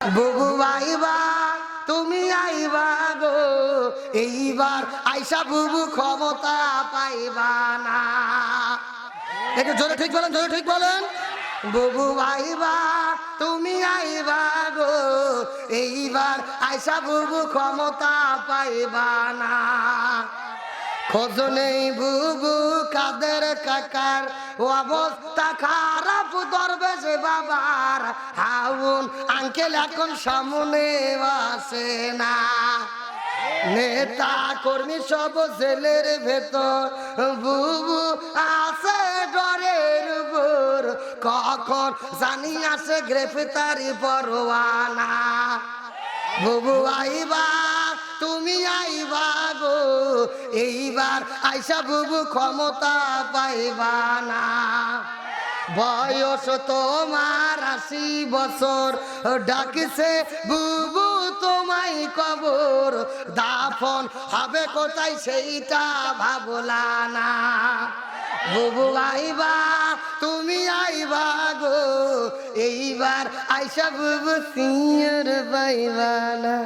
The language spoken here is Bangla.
বুবু আইবা, তুমি আইবা গো। এইবার আইসা বুবু ক্ষমতা পাইবা না। একটু জোরে ঠিক বলেন, জোরে ঠিক বলেন। বুবু আইবা, তুমি আইবা গো। এইবার আইসা বুবু ক্ষমতা পাইবা না। খোঁজ নেই বুবু কাদের কাকার অবস্থা খারাপ ধরবে যে বাবার। হাউন, আঙ্কেল এখন সামনে আসে না। নেতা কর্মী সব জেলের ভেতর। বুবু আছে ডরের উপর। কখন জানি আসে গ্রেফতারি পরোয়ানা। বুবু আইবা, তুমি আইবা। এইবার আইসা বুবু ক্ষমতা পাইবা না। বয়স তোমার আশি বছর, ডাকিছে বুবু তোমায় কবর। দাফন হবে কোথায় সেইটা ভাবলা না। বুবু আইবা, তুমি আইবা গো। এইবার আইসা বুবু সিনিয়র পাইবা না।